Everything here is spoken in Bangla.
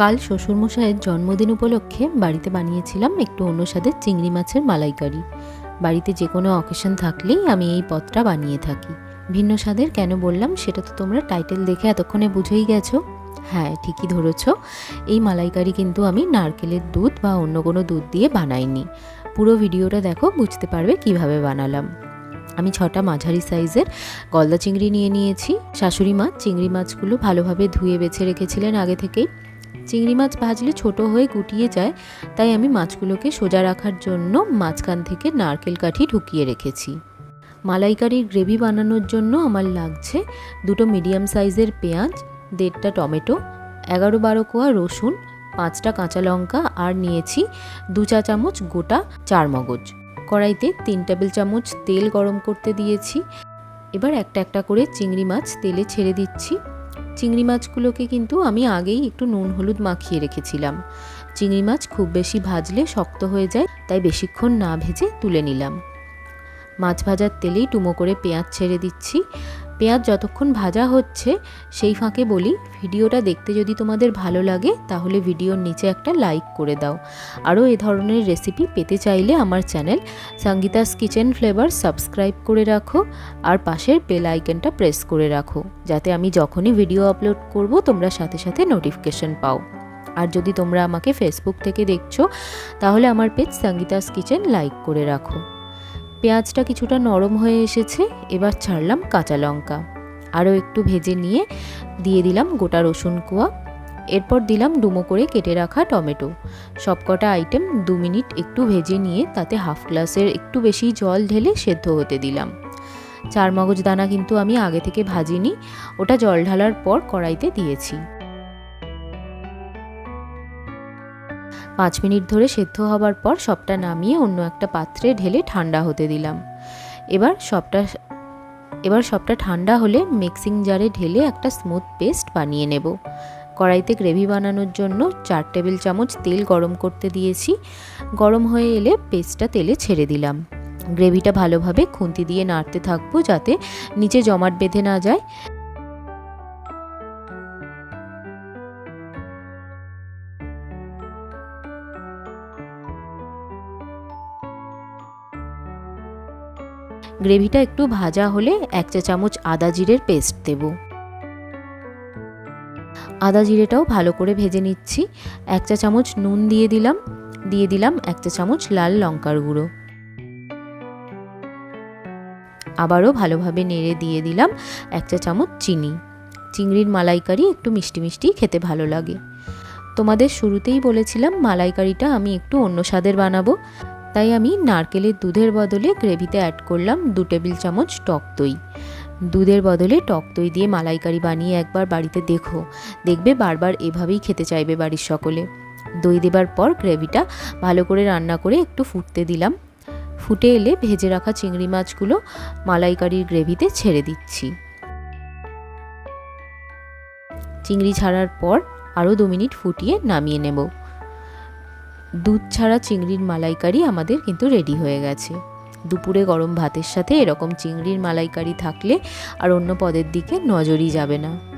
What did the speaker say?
কাল শ্বশুরমশাইয়ের জন্মদিন উপলক্ষে বাড়িতে বানিয়েছিলাম একটু অন্য স্বাদের চিংড়ি মাছের মালাইকারি। বাড়িতে যে কোনো অকেশন থাকলেই আমি এই পদটা বানিয়ে থাকি। ভিন্ন স্বাদের কেন বললাম সেটা তো তোমরা টাইটেল দেখে এতক্ষণে বুঝেই গেছো। হ্যাঁ ঠিকই ধরেছ। এই মালাইকারি কিন্তু আমি নারকেলের দুধ বা অন্য কোনো দুধ দিয়ে বানাইনি। পুরো ভিডিওটা দেখো, বুঝতে পারবে কীভাবে বানালাম। আমি ছটা মাঝারি সাইজের গলদা চিংড়ি নিয়ে নিয়েছি। শাশুড়ি মাছ চিংড়ি মাছগুলো ভালোভাবে ধুয়ে বেছে রেখেছিলেন আগে থেকেই। চিংড়ি মাছ ভাজলে ছোট হয়ে গুটিয়ে যায়, তাই আমি মাছগুলোকে সোজা রাখার জন্য মাঝখান থেকে নারকেল কাঠি ঢুকিয়ে রেখেছি। মালাইকারির গ্রেভি বানানোর জন্য আমার লাগছে দুটো মিডিয়াম সাইজের পেঁয়াজ, দেড়টা টমেটো, এগারো বারো কোয়া রসুন, পাঁচটা কাঁচা লঙ্কা আর নিয়েছি দু চা চামচ গোটা চার মগজ কড়াইতে তিন টেবিল চামচ তেল গরম করতে দিয়েছি। এবার একটা একটা করে চিংড়ি মাছ তেলে ছেড়ে দিচ্ছি। চিংড়ি মাছগুলোকে কিন্তু আমি আগেই একটু নুন, হলুদ মাখিয়ে রেখেছিলাম। চিংড়ি মাছ খুব বেশি ভাজলে শক্ত হয়ে যায়, তাই বেশিক্ষণ না ভেজে তুলে নিলাম। মাছ ভাজার তেলেই টুমো করে পেঁয়াজ ছেড়ে দিচ্ছি। পেঁয়াজ যতক্ষণ ভাজা হচ্ছে, সেই ফাঁকে বলি, ভিডিওটা দেখতে যদি তোমাদের ভালো লাগে, তাহলে ভিডিওর নিচে একটা লাইক করে দাও। আরও এ ধরনের রেসিপি পেতে চাইলে আমার channel Sangeeta's kitchen flavour subscribe করে রাখো আর পাশের বেল আইকনটা প্রেস করে রাখো, যাতে আমি যখনই ভিডিও আপলোড করব, তোমরা সাথে সাথে নোটিফিকেশন পাও। আর যদি তোমরা আমাকে ফেসবুক থেকে দেখছ, তাহলে আমার পেজ সঙ্গীতাস কিচেন লাইক করে রাখো। পেঁয়াজটা কিছুটা নরম হয়ে এসেছে, এবার ছাড়লাম কাঁচা লঙ্কা। আরও একটু ভেজে নিয়ে দিয়ে দিলাম গোটা রসুন কোয়া। এরপর দিলাম ডুমো করে কেটে রাখা টমেটো। সবকটা আইটেম দু মিনিট একটু ভেজে নিয়ে তাতে হাফ গ্লাসের একটু বেশি জল ঢেলে সেদ্ধ হতে দিলাম। চার মগজ দানা কিন্তু আমি আগে থেকে ভাজিনি, ওটা জল ঢালার পর কড়াইতে দিয়েছি। পাঁচ মিনিট ধরে সেদ্ধ হবার পর সবটা নামিয়ে অন্য একটা পাত্রে ঢেলে ঠান্ডা হতে দিলাম। এবার সবটা এবার সবটা ঠান্ডা হলে মিক্সিং জারে ঢেলে একটা স্মুথ পেস্ট বানিয়ে নেব। কড়াইতে গ্রেভি বানানোর জন্য চার টেবিল চামচ তেল গরম করতে দিয়েছি। গরম হয়ে এলে পেস্টটা তেলে ছেড়ে দিলাম। গ্রেভিটা ভালোভাবে খুন্তি দিয়ে নাড়তে থাকব যাতে নিচে জমাট বেঁধে না যায়। গ্রেভিটা একটু ভাজা হলে এক চা চামচ আদা জিরের পেস্ট দেব। আদা জিরেটাও ভালো করে ভেজে নিচ্ছি। এক চা চামচ নুন দিয়ে দিলাম। দিয়ে দিলাম এক চা চামচ লাল লঙ্কার গুঁড়ো। আবারও ভালোভাবে নেড়ে দিয়ে দিলাম এক চা চামচ চিনি। চিংড়ির মালাইকারি একটু মিষ্টি মিষ্টি খেতে ভালো লাগে। তোমাদের শুরুতেই বলেছিলাম মালাইকারিটা আমি একটু অন্য স্বাদের বানাবো। তাই আমি নারকেলের দুধের বদলে গ্রেভিতে অ্যাড করলাম দু টেবিল চামচ টক দই। দুধের বদলে টক দই দিয়ে মালাইকারি বানিয়ে একবার বাড়িতে দেখো। দেখবে বারবার এভাবেই খেতে চাইবে বাড়ির সকলে। দই দেবার পর গ্রেভিটা ভালো করে রান্না করে একটু ফুটতে দিলাম। ফুটে এলে ভেজে রাখা চিংড়ি মাছগুলো মালাইকারির গ্রেভিতে ছেড়ে দিচ্ছি। চিংড়ি ছাড়ার পর আরও দু মিনিট ফুটিয়ে নামিয়ে নেব। দুধ ছাড়া চিংড়ির মালাইকারি আমাদের কিন্তু রেডি হয়ে গেছে। দুপুরে গরম ভাতের সাথে এরকম চিংড়ির মালাইকারি থাকলে আর অন্য পদের দিকে নজরই যাবে না।